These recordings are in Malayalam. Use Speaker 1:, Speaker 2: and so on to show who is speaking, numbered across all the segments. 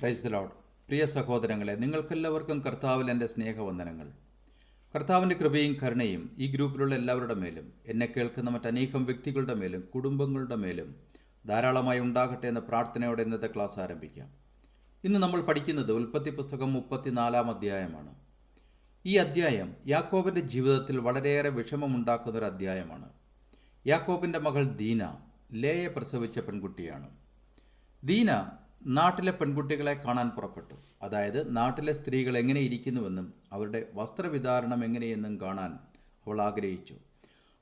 Speaker 1: പ്രൈസ് ലോഡ് പ്രിയ സഹോദരങ്ങളെ നിങ്ങൾക്കെല്ലാവർക്കും കർത്താവിൽ എന്റെ സ്നേഹവന്ദനങ്ങൾ. കർത്താവിന്റെ കൃപയും കരുണയും ഈ ഗ്രൂപ്പിലുള്ള എല്ലാവരുടെ മേലും എന്നെ കേൾക്കുന്ന മറ്റനേകം വ്യക്തികളുടെ മേലും കുടുംബങ്ങളുടെ മേലും ധാരാളമായി ഉണ്ടാകട്ടെ എന്ന പ്രാർത്ഥനയോടെ ഇന്നത്തെ ക്ലാസ് ആരംഭിക്കാം. ഇന്ന് നമ്മൾ പഠിക്കുന്നത് ഉൽപ്പത്തി പുസ്തകം മുപ്പത്തിനാലാം അധ്യായമാണ്. ഈ അധ്യായം യാക്കോബിന്റെ ജീവിതത്തിൽ വളരെയേറെ വിഷമമുണ്ടാക്കുന്ന ഒരു അധ്യായമാണ്. യാക്കോബിന്റെ മകൾ ദീന ലേയെ പ്രസവിച്ച പെൺകുട്ടിയാണ്. ദീന നാട്ടിലെ പെൺകുട്ടികളെ കാണാൻ പുറപ്പെട്ടു. അതായത് നാട്ടിലെ സ്ത്രീകൾ എങ്ങനെ ഇരിക്കുന്നുവെന്നും അവരുടെ വസ്ത്രവിധാരണം എങ്ങനെയെന്നും കാണാൻ അവൾ ആഗ്രഹിച്ചു.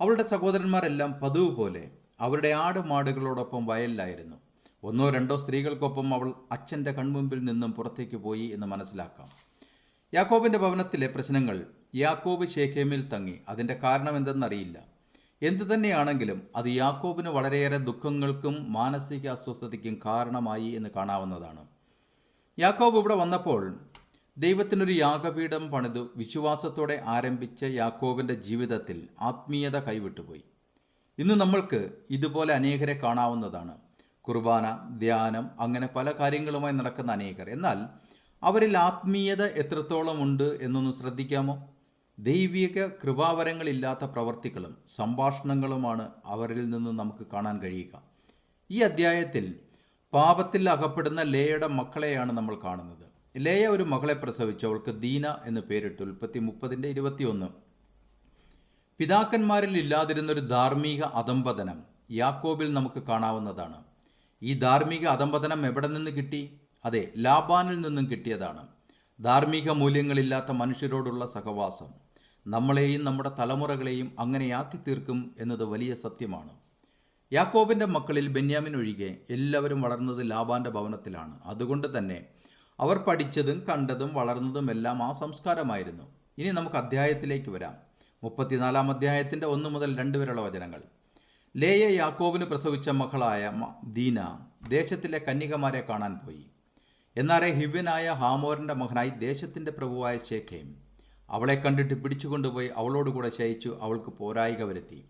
Speaker 1: അവളുടെ സഹോദരന്മാരെല്ലാം പതിവ് പോലെ അവരുടെ ആട് ആടുമാടുകളോടൊപ്പം വയലിലായിരുന്നു. ഒന്നോ രണ്ടോ സ്ത്രീകൾക്കൊപ്പം അവൾ അച്ഛന്റെ കൺമുമ്പിൽ നിന്നും പുറത്തേക്ക് പോയി എന്ന് മനസ്സിലാക്കാം. യാക്കോബിന്റെ ഭവനത്തിലെ പ്രശ്നങ്ങൾ യാക്കോബ് ഷേഖേമിൽ തങ്ങി. അതിന്റെ കാരണം എന്തെന്നറിയില്ല. എന്തു തന്നെയാണെങ്കിലും അത് യാക്കോബിന് വളരെയേറെ ദുഃഖങ്ങൾക്കും മാനസിക അസ്വസ്ഥതയ്ക്കും കാരണമായി എന്ന് കാണാവുന്നതാണ്. യാക്കോബ് ഇവിടെ വന്നപ്പോൾ ദൈവത്തിനൊരു യാഗപീഠം പണിതു വിശ്വാസത്തോടെ ആരംഭിച്ച യാക്കോബിന്റെ ജീവിതത്തിൽ ആത്മീയത കൈവിട്ടുപോയി. ഇന്ന് നമ്മൾക്ക് ഇതുപോലെ അനേകരെ കാണാവുന്നതാണ്. കുർബാന ധ്യാനം അങ്ങനെ പല കാര്യങ്ങളുമായി നടക്കുന്ന അനേകർ. എന്നാൽ അവരിൽ ആത്മീയത എത്രത്തോളം ഉണ്ട് എന്നൊന്ന് ശ്രദ്ധിക്കാമോ? ദൈവിക കൃപാവരങ്ങളില്ലാത്ത പ്രവർത്തികളും സംഭാഷണങ്ങളുമാണ് അവരിൽ നിന്ന് നമുക്ക് കാണാൻ കഴിയുക. ഈ അധ്യായത്തിൽ പാപത്തിൽ അകപ്പെടുന്ന ലേയുടെ മക്കളെയാണ് നമ്മൾ കാണുന്നത്. ലേയ ഒരു മകളെ പ്രസവിച്ചു അവൾക്ക് ദീന എന്ന് പേരിട്ടു. ഉൽപ്പത്തി മുപ്പതിന്റെ ഇരുപത്തിയൊന്ന്. പിതാക്കന്മാരിൽ ഇല്ലാതിരുന്നൊരു ധാർമ്മിക അധംപതനം യാക്കോബിൽ നമുക്ക് കാണാവുന്നതാണ്. ഈ ധാർമ്മിക അധംപതനം എവിടെ നിന്ന് കിട്ടി? അതെ ലാബാനിൽ നിന്നും കിട്ടിയതാണ്. ധാർമ്മിക മൂല്യങ്ങളില്ലാത്ത മനുഷ്യരോടുള്ള സഹവാസം. നമ്മളെയും നമ്മുടെ തലമുറകളെയും അങ്ങനെയാക്കി തീർക്കും എന്നത് വലിയ സത്യമാണ്. യാക്കോബിന്റെ മക്കളിൽ ബെന്യാമിൻ ഒഴികെ എല്ലാവരും വളർന്നത് ലാബാന്റെ ഭവനത്തിലാണ്. അതുകൊണ്ട് തന്നെ അവർ പഠിച്ചതും കണ്ടതും വളർന്നതും എല്ലാം ആ സംസ്കാരമായിരുന്നു. ഇനി നമുക്ക് അധ്യായത്തിലേക്ക് വരാം. മുപ്പത്തിനാലാം അധ്യായത്തിന്റെ ഒന്ന് മുതൽ രണ്ട് വരെയുള്ള വചനങ്ങൾ. ലേയ യാക്കോബിന് പ്രസവിച്ച മകളായ ദീന ദേശത്തിലെ കന്യകമാരെ കാണാൻ പോയി. എന്നാറെ ഹിവ്യനായ ഹാമോറിന്റെ മകനായി ദേശത്തിന്റെ പ്രഭുവായ ശേഖയും അവളെ കണ്ടിട്ട് പിടിച്ചുകൊണ്ടുപോയി അവളോടുകൂടെ ശയിച്ചു അവൾക്ക് പോരായിക വരുത്തി.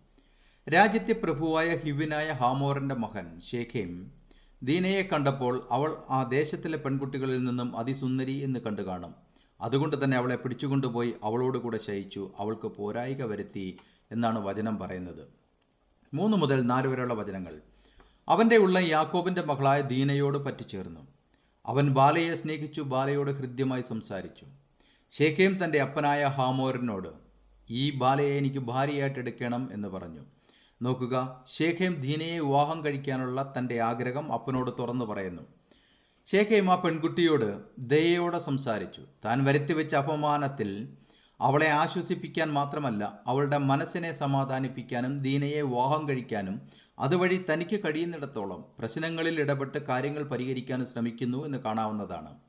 Speaker 1: രാജ്യത്തെ പ്രഭുവായ ഹിവിനായ ഹാമോറിന്റെ മകൻ ഷേഖേം ദീനയെ കണ്ടപ്പോൾ അവൾ ആ ദേശത്തിലെ പെൺകുട്ടികളിൽ നിന്നും അതിസുന്ദരി എന്ന് കണ്ടു കാണും. അതുകൊണ്ട് തന്നെ അവളെ പിടിച്ചുകൊണ്ടുപോയി അവളോട് അവളോടുകൂടെ ശയിച്ചു അവൾക്ക് പോരായിക വരുത്തി എന്നാണ് വചനം പറയുന്നത്. മൂന്ന് മുതൽ നാല് വരെയുള്ള വചനങ്ങൾ. അവന്റെ ഉള്ള യാക്കോബിന്റെ മകളായ ദീനയോട് പറ്റിച്ചേർന്നു. അവൻ ബാലയെ സ്നേഹിച്ചു ബാലയോട് ഹൃദ്യമായി സംസാരിച്ചു. ഷേഖേം തന്റെ അപ്പനായ ഹാമോറിനോട് ഈ ബാലയെ എനിക്ക് ഭാര്യയായിട്ട് എടുക്കണം എന്ന് പറഞ്ഞു. നോക്കുക ഷേഖേം ദീനയെ വിവാഹം കഴിക്കാനുള്ള തന്റെ ആഗ്രഹം അപ്പനോട് തുറന്നു പറയുന്നു. ഷേഖേം ആ പെൺകുട്ടിയോട് ദയയോടെ സംസാരിച്ചു. താൻ വരുത്തിവെച്ച അപമാനത്തിൽ അവളെ ആശ്വസിപ്പിക്കാൻ മാത്രമല്ല അവളുടെ മനസ്സിനെ സമാധാനിപ്പിക്കാനും ദീനയെ വിവാഹം കഴിക്കാനും അതുവഴി തനിക്ക് കഴിയുന്നിടത്തോളം പ്രശ്നങ്ങളിൽ ഇടപെട്ട് കാര്യങ്ങൾ പരിഹരിക്കാനും ശ്രമിക്കുന്നു എന്ന് കാണാവുന്നതാണ്.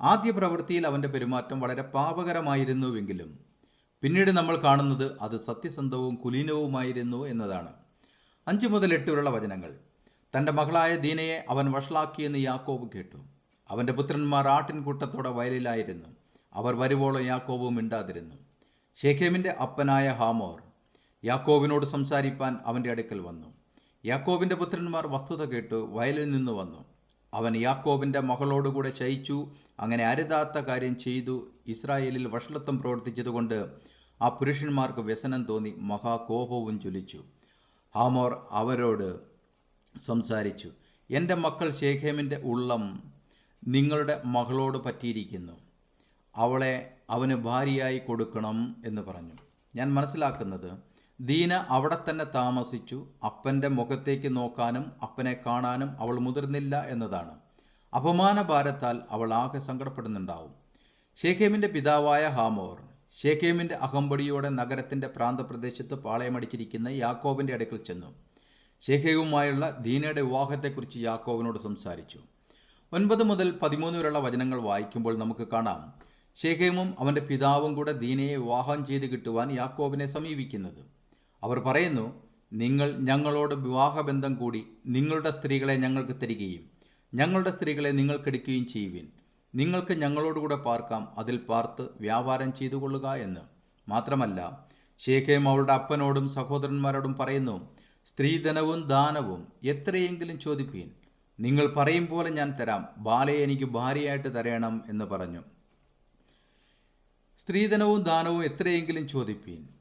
Speaker 1: ആദ്യ പ്രവൃത്തിയിൽ അവന്റെ പെരുമാറ്റം വളരെ പാപകരമായിരുന്നുവെങ്കിലും പിന്നീട് നമ്മൾ കാണുന്നത് അത് സത്യസന്ധവും കുലീനവുമായിരുന്നു എന്നതാണ്. അഞ്ച് മുതൽ എട്ട് വരെയുള്ള വചനങ്ങൾ. തന്റെ മകളായ ദീനയെ അവൻ വഷളാക്കിയെന്ന് യാക്കോബ് കേട്ടു. അവന്റെ പുത്രന്മാർ ആട്ടിൻകൂട്ടത്തോടെ വയലിലായിരുന്നു. അവർ വരുവോളം യാക്കോബും മിണ്ടാതിരുന്നു. ഷേഖേമിന്റെ അപ്പനായ ഹാമോർ യാക്കോബിനോട് സംസാരിപ്പാൻ അവന്റെ അടുക്കൽ വന്നു. യാക്കോബിന്റെ പുത്രന്മാർ വസ്തുത കേട്ടു വയലിൽ നിന്ന് വന്നു. അവൻ യാക്കോബിന്റെ മകളോടുകൂടെ ശയിച്ചു. അങ്ങനെ അരുതാത്ത കാര്യം ചെയ്തു. ഇസ്രായേലിൽ വഷളത്വം പ്രവർത്തിച്ചതുകൊണ്ട് ആ പുരുഷന്മാർക്ക് വ്യസനം തോന്നി. മഹാകോപവും ജ്വലിച്ചു. ഹാമോർ അവരോട് സംസാരിച്ചു എന്റെ മക്കൾ ശേഖേമിന്റെ ഉള്ളം നിങ്ങളുടെ മകളോട് പറ്റിയിരിക്കുന്നു. അവളെ അവന് ഭാര്യയായി കൊടുക്കണം എന്ന് പറഞ്ഞു. ഞാൻ മനസ്സിലാക്കുന്നത് ദീന അവിടെ തന്നെ താമസിച്ചു. അപ്പന്റെ മുഖത്തേക്ക് നോക്കാനും അപ്പനെ കാണാനും അവൾ മുതിർന്നില്ല എന്നതാണ്. അപമാന ഭാരത്താൽ അവൾ ആകെ സങ്കടപ്പെടുന്നുണ്ടാവും. ഷേഖേമിന്റെ പിതാവായ ഹാമോർ ഷേഖേമിന്റെ അകമ്പടിയോടെ നഗരത്തിന്റെ പ്രാന്തപ്രദേശത്ത് പാളയമടിച്ചിരിക്കുന്ന യാക്കോബിന്റെ അടുക്കൽ ചെന്നു. ഷേഖേവുമായുള്ള ദീനയുടെ വിവാഹത്തെക്കുറിച്ച് യാക്കോവിനോട് സംസാരിച്ചു. ഒൻപത് മുതൽ പതിമൂന്ന് വരെയുള്ള വചനങ്ങൾ വായിക്കുമ്പോൾ നമുക്ക് കാണാം. ഷേഖേമും അവന്റെ പിതാവും കൂടെ ദീനയെ വിവാഹം ചെയ്ത് കിട്ടുവാൻ യാക്കോബിനെ സമീപിക്കുന്നത്. അവർ പറയുന്നു നിങ്ങൾ ഞങ്ങളോട് വിവാഹബന്ധം കൂടി നിങ്ങളുടെ സ്ത്രീകളെ ഞങ്ങൾക്ക് തരികയും ഞങ്ങളുടെ സ്ത്രീകളെ നിങ്ങൾക്കെടുക്കുകയും ചെയ്യുവിൻ. നിങ്ങൾക്ക് ഞങ്ങളോടുകൂടെ പാർക്കാം അതിൽ പാർത്ത് വ്യാപാരം ചെയ്തു കൊള്ളുക എന്ന്. മാത്രമല്ല ഷേഖയും അവളുടെ അപ്പനോടും സഹോദരന്മാരോടും പറയുന്നു സ്ത്രീധനവും ദാനവും എത്രയെങ്കിലും ചോദിപ്പീൻ. നിങ്ങൾ പറയും പോലെ ഞാൻ തരാം ബാലയെ എനിക്ക് ഭാര്യയായിട്ട് തരയണം എന്ന് പറഞ്ഞു. സ്ത്രീധനവും ദാനവും എത്രയെങ്കിലും ചോദിപ്പീൻ.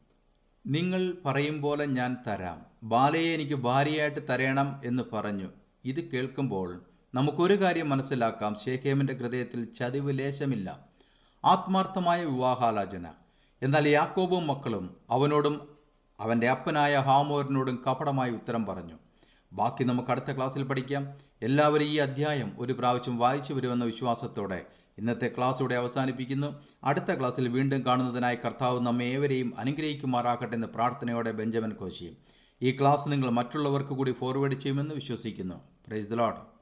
Speaker 1: നിങ്ങൾ പറയും പോലെ ഞാൻ തരാം. ബാലയെ എനിക്ക് ഭാര്യയായിട്ട് തരയണം എന്ന് പറഞ്ഞു. ഇത് കേൾക്കുമ്പോൾ നമുക്കൊരു കാര്യം മനസ്സിലാക്കാം. ഷേഖേമിന്റെ ഹൃദയത്തിൽ ചതിവ് ലേശമില്ല. ആത്മാർത്ഥമായ വിവാഹാലോചന. എന്നാൽ യാക്കോബും മക്കളും അവനോടും അവന്റെ അപ്പനായ ഹാമോറിനോടും കപടമായി ഉത്തരം പറഞ്ഞു. ബാക്കി നമുക്ക് അടുത്ത ക്ലാസ്സിൽ പഠിക്കാം. എല്ലാവരും ഈ അധ്യായം ഒരു പ്രാവശ്യം വായിച്ചു വരുമെന്ന വിശ്വാസത്തോടെ ഇന്നത്തെ ക്ലാസ് ഇവിടെ അവസാനിപ്പിക്കുന്നു. അടുത്ത ക്ലാസ്സിൽ വീണ്ടും കാണുന്നതിനായി കർത്താവ് നമ്മെ ഏവരെയും അനുഗ്രഹിക്കുമാറാക്കട്ടെ എന്ന് പ്രാർത്ഥനയോടെ ബെഞ്ചമിൻ കോശിയും. ഈ ക്ലാസ് നിങ്ങൾ മറ്റുള്ളവർക്ക് കൂടി ഫോർവേഡ് ചെയ്യുമെന്ന് വിശ്വസിക്കുന്നു. Praise the load